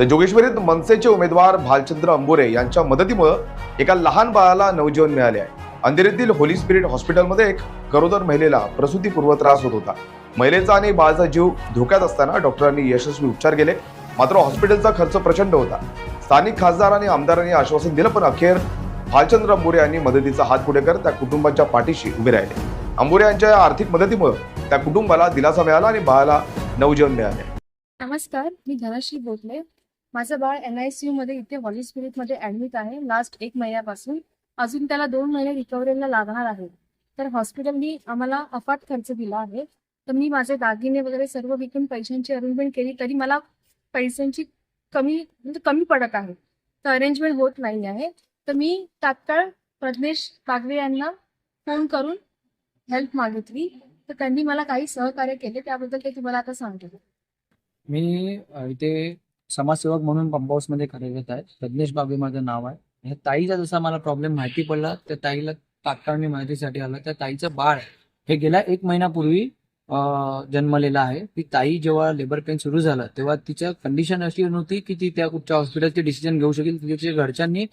तर जोगेश्वरीत मनसेचे उमेदवार भालचंद्र अंबोरे यांच्या मदतीमुळं एका लहान बाळाला नवजीवन मिळाले आहे. अंधेरीतील होली स्पिरिट हॉस्पिटलमध्ये एक गरोदर महिलेला प्रसूतीपूर्व त्रास होत होता. महिलेचा आणि बाळाचा जीव धोक्यात असताना डॉक्टरांनी यशस्वी उपचार केले. मात्र हॉस्पिटलचा खर्च प्रचंड होता. स्थानिक खासदार आणि आमदारांनी आश्वासन दिलं पण अखेर भालचंद्र अंबोरे यांनी मदतीचा हात पुढे करत त्या कुटुंबाच्या पाठीशी उभे राहिले. अंबोरे यांच्या या आर्थिक मदतीमुळे त्या कुटुंबाला दिलासा मिळाला आणि बाळाला नवजीवन मिळाले. नमस्कार मी धनश्री बोलले माझं बाळ एन आय सी मध्ये इथे हॉली स्पिरिटमध्ये ऍडमिट आहे. लास्ट एक महिन्यापासून. अजून त्याला दोन महिने रिकव्हरीला लागणार आहे. तर हॉस्पिटलनी आम्हाला अफाट खर्च दिला आहे. तर मी माझे दागिने वगैरे सर्व विकून पैशांची अरेंजमेंट केली तरी मला पैशांची कमी म्हणजे कमी पडत आहे. तर अरेंजमेंट होत नाही आहे. तर मी तात्काळ प्रज्ञेश बागवे यांना फोन करून हेल्प मागितली. तर त्यांनी मला काही सहकार्य केले. त्याबद्दल ते तुम्हाला आता सांगते मी इथे समाजसेवक म्हणून पंप हाऊसमध्ये कार्यरत आहे. रजनीश बाबे माझं नाव आहे. ह्या ताईचा जसा मला प्रॉब्लेम माहिती पडला त्या ताईला तात्काळ मी मदतीसाठी आलो. त्या ताईचं बाळ हे गेल्या एक महिन्यापूर्वी जन्मलेलं आहे. ती ताई जेव्हा लेबर पेन सुरू झालं तेव्हा तिच्या कंडिशन अशी नव्हती की ती त्या कुठच्या हॉस्पिटलचे डिसिजन घेऊ शकेल. तिच्या घरच्यांनी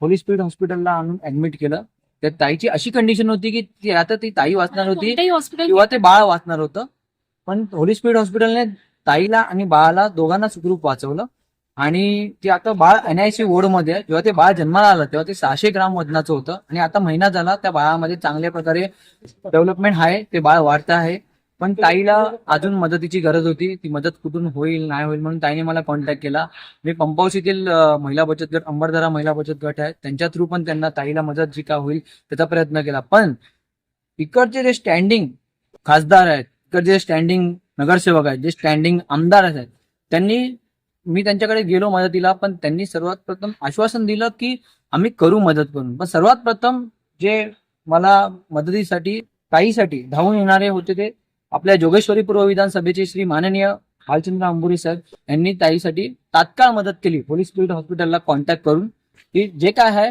होली स्पीड हॉस्पिटलला आणून ऍडमिट केलं. त्या ताईची अशी कंडिशन होती की ती आता ती ताई वाचणार होती किंवा ते बाळ वाचणार होतं. पण होली स्पीड हॉस्पिटलने ताईला आणि बाळाला दोघांना सुखरूप वाचवलं. आणि ते आता बाळ एनआयसी वॉर्डमध्ये जेव्हा ते बाळ जन्माला आलं तेव्हा ते सहाशे ग्राम वजनाचं होतं. आणि आता महिना झाला त्या बाळामध्ये चांगल्या प्रकारे डेव्हलपमेंट आहे. ते बाळ वाढतं आहे. पण ताईला अजून मदतीची गरज होती. ती मदत कुठून होईल नाही होईल म्हणून ताईने मला कॉन्टॅक्ट केला. मी पंप येथील महिला बचत गट अंबरधरा महिला बचत गट आहे. त्यांच्या थ्रू पण त्यांना ताईला मदत जी का होईल त्याचा प्रयत्न केला. पण इकडचे जे स्टँडिंग खासदार आहेत इकडचे जे स्टँडिंग नगरसेवक आहेत जे स्टँडिंग आमदार आहेत. त्यांनी मी त्यांच्याकडे गेलो मदतीला पण त्यांनी सर्वात प्रथम आश्वासन दिलं की आम्ही करू मदत करून. पण सर्वात प्रथम जे मला मदतीसाठी ताईसाठी धावून येणारे होते ते आपल्या जोगेश्वरी पूर्व विधानसभेचे श्री माननीय भालचंद्र अंबुरी साहेब यांनी ताईसाठी तात्काळ मदत केली. पोलीस फील्ड हॉस्पिटलला कॉन्टॅक्ट करून की जे काय आहे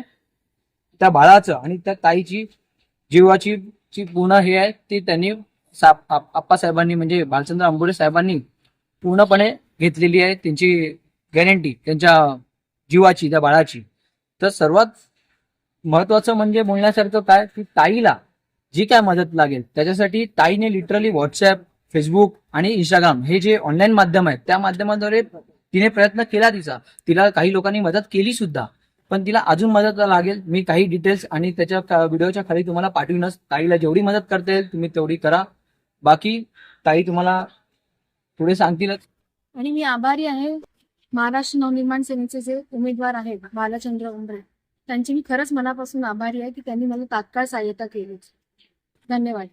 त्या बाळाचं आणि त्या ताईची जीवाची जी पूर्ण हे आहे ती त्यांनी आप्पासाहेबांनी म्हणजे भालचंद्र आंबोडे साहेबांनी पूर्णपणे घेतलेली आहे त्यांची गॅरंटी त्यांच्या जीवाची त्या बाळाची. तर सर्वात महत्वाचं म्हणजे बोलण्यासारखं काय? की ताईला जी काय मदत लागेल त्याच्यासाठी ताईने लिटरली व्हॉट्सअप फेसबुक आणि इंस्टाग्राम हे जे ऑनलाईन माध्यम आहेत त्या माध्यमाद्वारे तिने प्रयत्न केला तिचा. तिला काही लोकांनी मदत केली सुद्धा. पण तिला अजून मदत लागेल मी काही डिटेल्स आणि त्याच्या व्हिडिओच्या खाली तुम्हाला पाठवूनच. ताईला जेवढी मदत करता येईल तुम्ही तेवढी करा. बाकी ताई तुम्हाला पुढे सांगतीलच आणि मी आभारी आहे. महाराष्ट्र नवनिर्माण सेनेचे जे उमेदवार आहेत बालचंद्र उंबरे त्यांची मी खरंच मनापासून आभारी आहे की त्यांनी मला तात्काळ सहाय्यता केली. धन्यवाद.